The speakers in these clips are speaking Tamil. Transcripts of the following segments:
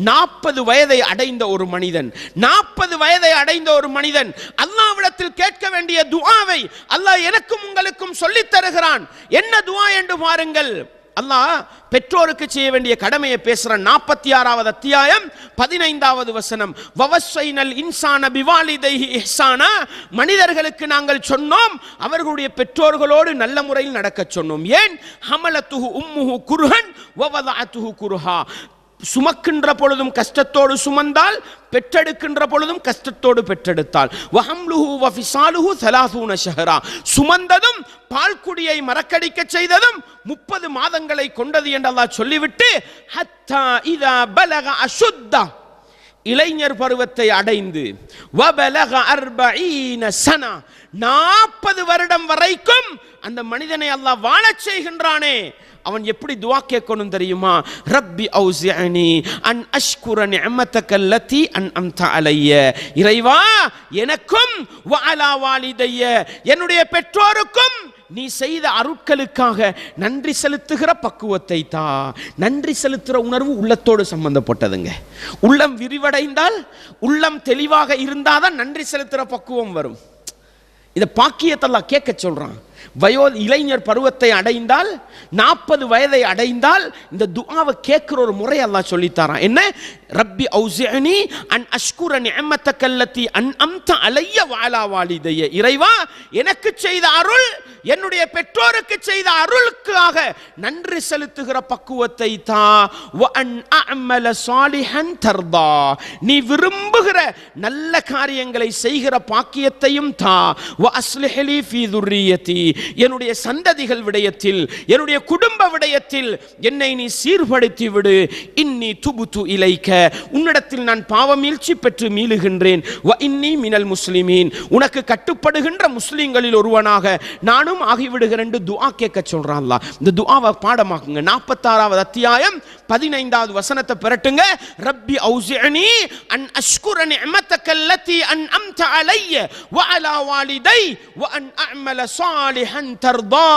நாற்பது வயதை அடைந்த ஒரு மனிதன் நாற்பது வயதை அடைந்த ஒரு மனிதன் அல்லாவிடத்தில் கேட்க வேண்டிய துவாவை அல்லாஹ் எனக்கும் உங்களுக்கும் சொல்லித் தருகிறான். என்ன துவா என்று பாருங்கள். அல்லாஹ் பெற்றோருக்கு செய்ய வேண்டிய கடமையை பேசுறான் நாற்பத்தி ஆறாவது அத்தியாயம் பதினைந்தாவது வசனம். வவசைனல் இன்சான பிவாலிதைஹி இஹ்சானா மனிதர்களுக்கு நாங்கள் சொன்னோம் அவர்களுடைய பெற்றோர்களோடு நல்ல முறையில் நடக்கச் சொன்னோம். ஏன்? ஹமலத்துஹு உம்முஹு குருஹன் வவதாத்துஹு குருஹா. சுமக்கின்ற பொழுதும் கஷ்டத்தோடு சுமந்தால் பெற்றெடுக்கின்ற பொழுதும் கஷ்டத்தோடு பெற்றெடுத்தால் வஹம்லுஹு வஃபிசாலுஹு சலாசூன ஷஹரா. சுமந்ததும் பால்குடியை மறக்கடிக்க செய்ததும் முப்பது மாதங்களை கொண்டது என்றல்லா சொல்லிவிட்டு ஹத்தா இதா பலக அசுத்தா. இளைஞர் பருவத்தை அடைந்து வபலக அர்பஈன சனா. நாற்பது வருடம் வரைக்கும் அந்த மனிதனை அல்லாஹ் வாழச் செய்கின்றானே. அவன் எப்படி துவா கேட்கணும் தெரியுமா? ரப்பி ஔசிஅனி அன் அஷ்குர நிஅமத்தக கல்லத்தி அன் அம்தா அலைய. இறைவா எனக்கும் வாலா வாலிதைய என்னுடைய பெற்றோருக்கும் நீ செய்த அருட்களுக்காக நன்றி செலுத்துகிற பக்குவத்தை தா. நன்றி செலுத்துகிற உணர்வு உள்ளத்தோடு சம்பந்தப்பட்டதுங்க. உள்ளம் விரிவடைந்தால் உள்ளம் தெளிவாக இருந்தாதான் நன்றி செலுத்துகிற பக்குவம் வரும். இதை பாக்கியத்தெல்லாம் கேட்க சொல்கிறான் வயோ இளைஞர் பருவத்தை அடைந்தால் நாற்பது வயதை அடைந்தால் இந்த துஆவை கேட்குற ஒரு முறை அல்லாஹ் சொல்லித்தாரான் என்ன? ரப்பி ஔசியனி அன் அஷ்குர நியமத்த கல்லத்தி அன் அம்த அலைய வாலா வாலிதைய. இறைவா எனக்கு செய்த அருள் என்னுடைய பெற்றோருக்கு செய்த அருளுக்காக நன்றி செலுத்துகிற பக்குவத்தை தா வ அன் அஅமல சாலிஹன் தர்தா. நீ விரும்புகிற நல்ல காரியங்களை செய்கிற பாக்கியத்தையும் தா. வ அஸ்லிஹலி ஃபீ துர்ரியதி என்னுடைய சந்ததிகள் விடயத்தில் என்னுடைய குடும்ப விடயத்தில் என்னை நீ சீர்படுத்தி விடு இன்னி துபுத்து இலைக்க உன்னிடத்தில் நான் பாவமீழ்ச்சி பெற்று மீளுகின்றேன். வ இன்னி மினல் முஸ்லிமீன். உனக்கு கட்டுப்படுகின்ற முஸ்லிம்களில் ஒருவனாக நானும் ஆகிவிடுகிறேன் என்று துஆ கேட்க சொல்றான் இந்த துஆவை பாடமாக்குங்க. நாற்பத்தாறாவது அத்தியாயம் பதினைந்தாவது வசனத்தை பெறட்டுங்க ரப்பி அவுசிஅனி அன் அஷ்குர நிஅமத்தக அன் அம்த அலைய வ அலா வாலிதை வ அன் அஅமல சாலிஹன் தர்தா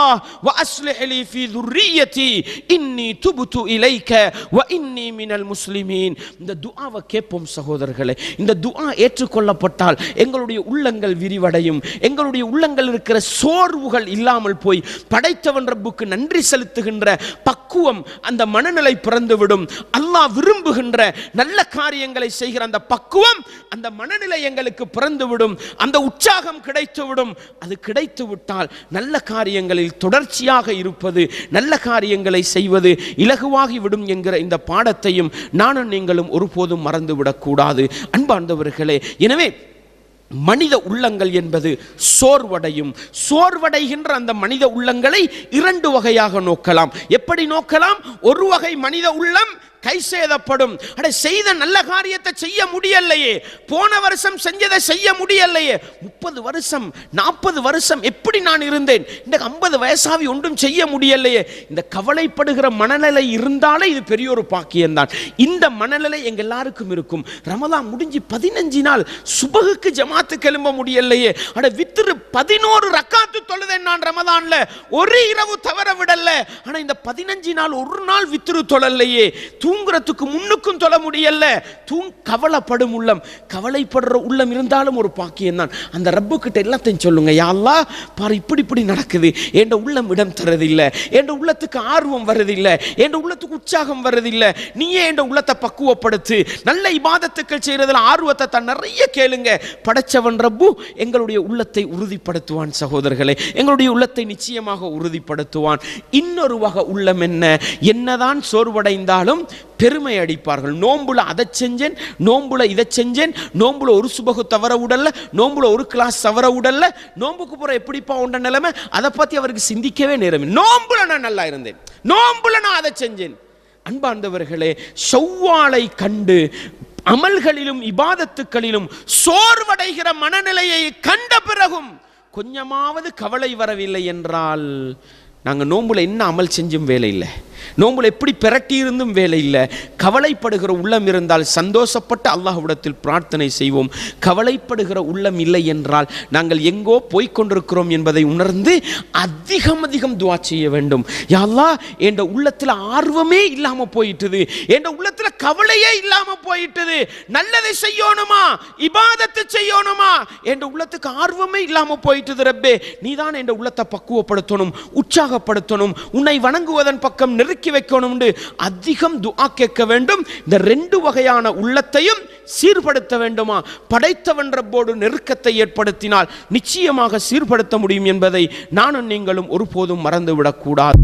வ அஸ்லிஹ் லி ஃபீ ذுர்ரியதி இன்னி துபுது இலைக வ இன்னி மினல் முஸ்லிமீன். இந்த துஆவை கேட்போம் சகோதரர்களே. இந்த துஆ ஏற்றுக்கொள்ளப்பட்டால் எங்களுடைய உள்ளங்கள் விரிவடையும். எங்களுடைய உள்ளங்கள் இருக்கிற சோர்வுகள் இல்லாமல் போய் படைத்தவன் ரப்புக்கு நன்றி செலுத்துகின்ற பக்குவம் அந்த மனநிலை பிறந்த பிறந்துவிடும் அல்லாஹ் விரும்புகின்ற நல்ல காரியங்களை செய்கிற அந்த பக்குவம் அந்த மனநிலை எங்களுக்கு பிறந்துவிடும். அந்த உற்சாகம் கிடைத்துவிடும். அது கிடைத்து விட்டால் நல்ல காரியங்களில் தொடர்ச்சியாக இருப்பது நல்ல காரியங்களை செய்வது இலகுவாகி விடும் என்கிற இந்த பாடத்தையும் நானும் நீங்களும் ஒருபோதும் மறந்துவிடக்கூடாது. அன்பார்ந்தவர்களே எனவே மனித உள்ளங்கள் என்பது சோர்வடையும். சோர்வடைகின்ற அந்த மனித உள்ளங்களை இரண்டு வகையாக நோக்கலாம். எப்படி நோக்கலாம்? ஒரு வகை மனித உள்ளம் கை சேதப்படும் அட செய்த நல்ல காரியத்தை செய்ய முடியலையே. போன வருஷம் செஞ்சதை செய்ய முடியலையே. முப்பது வருஷம் நாற்பது வருஷம் எப்படி நான் இருந்தேன்? இந்த ஐம்பது வயசாவி ஒன்றும் செய்ய முடியலையே. இந்த கவலைப்படுகிற மனநிலை இருந்தாலே இது பெரிய ஒரு பாக்கியம்தான். இந்த மனநிலை எங்க எல்லாருக்கும் இருக்கும். ரமதா முடிஞ்சு பதினஞ்சு நாள் சுபகுக்கு ஜமாத்து கிளம்ப முடியலையே. அட வித்துரு பதினோரு ரக்காத்து தொழுதேன் நான் ரமதான்ல. ஒரு இரவு தவற விடல. ஆனா இந்த பதினஞ்சு நாள் ஒரு நாள் வித்துரு தொழலையே. தூங்குறதுக்கு முன்னுக்கும் தொழ முடியல. தூங் கவலைப்படும் உள்ளம். கவலைப்படுற உள்ளம் இருந்தாலும் ஒரு பாக்கியம் தான் அந்த ரப்புக்கிட்ட எல்லாத்தையும் சொல்லுங்க யாழ்லா பாரு இப்படி இப்படி நடக்குது. என் உள்ளம் இடம் தரதில்லை. என் உள்ளத்துக்கு ஆர்வம் வருதில்லை. என் உள்ளத்துக்கு உற்சாகம் வருதில்லை. நீயே என் உள்ளத்தை பக்குவப்படுத்து. நல்ல இபாதத்துக்கள் செய்கிறதுல ஆர்வத்தை தான் நிறைய கேளுங்க. படைச்சவன் ரப்பு எங்களுடைய உள்ளத்தை உறுதிப்படுத்துவான் சகோதரர்களே. எங்களுடைய உள்ளத்தை நிச்சயமாக உறுதிப்படுத்துவான். இன்னொரு வகை உள்ளம் என்ன? என்னதான் சோர்வடைந்தாலும் பெருமை அடிப்பார்கள். நோம்புல அதை செஞ்சேன் நோம்புல இதை செஞ்சேன் நோம்புல ஒரு சுபகு தவற உடல்ல நோம்புல ஒரு கிளாஸ் தவற உடல்ல நோம்புக்கு போற எப்படிப்பா உண்ட நிலைமை? அதை பத்தி அவருக்கு சிந்திக்கவே நேரம் நோம்புல நான் நல்லா இருந்தேன். நோம்புல நான் அதை செஞ்சேன். அன்பார்ந்தவர்களே செவ்வாளை கண்டு அமல்களிலும் இபாதத்துக்களிலும் சோர்வடைகிற மனநிலையை கண்ட பிறகும் கொஞ்சமாவது கவலை வரவில்லை என்றால் நாங்கள் நோம்புல என்ன அமல் செஞ்சும் வேலை இல்லை. நோம்புல எப்படி பிரட்டியிருந்தும் வேலை இல்லை. கவலைப்படுகிற உள்ளம் இருந்தால் சந்தோஷப்பட்டு அல்லாஹ்விடத்தில் பிரார்த்தனை செய்வோம். கவலைப்படுகிற உள்ளம் இல்லை என்றால் நாங்கள் எங்கோ போய்க் கொண்டிருக்கிறோம் என்பதை உணர்ந்து அதிகம் அதிகம் துவா செய்ய வேண்டும். யாழ்லா என்ற உள்ளத்தில் ஆர்வமே இல்லாம போயிட்டது. என்ற உள்ளத்தில் கவலையே இல்லாம போயிட்டது. நல்லதை செய்யணுமா? இபாதத்தை செய்யணுமா? என்ற உள்ளத்துக்கு ஆர்வமே இல்லாம போயிட்டது ரப்பே. நீதான் என்ற உள்ளத்தை பக்குவப்படுத்தணும் உற்சாகப்படுத்தணும். உன்னை வணங்குவதன் பக்கம் நெருக்கி வைக்கணும் அதிகம் துஆ கேட்க வேண்டும். இந்த ரெண்டு வகையான உள்ளத்தையும் சீர்படுத்த வேண்டுமா? படைத்தவன் ரப்போடு நெருக்கத்தை ஏற்படுத்தினால் நிச்சயமாக சீர்படுத்த முடியும் என்பதை நானும் நீங்களும் ஒருபோதும் மறந்துவிடக்கூடாது.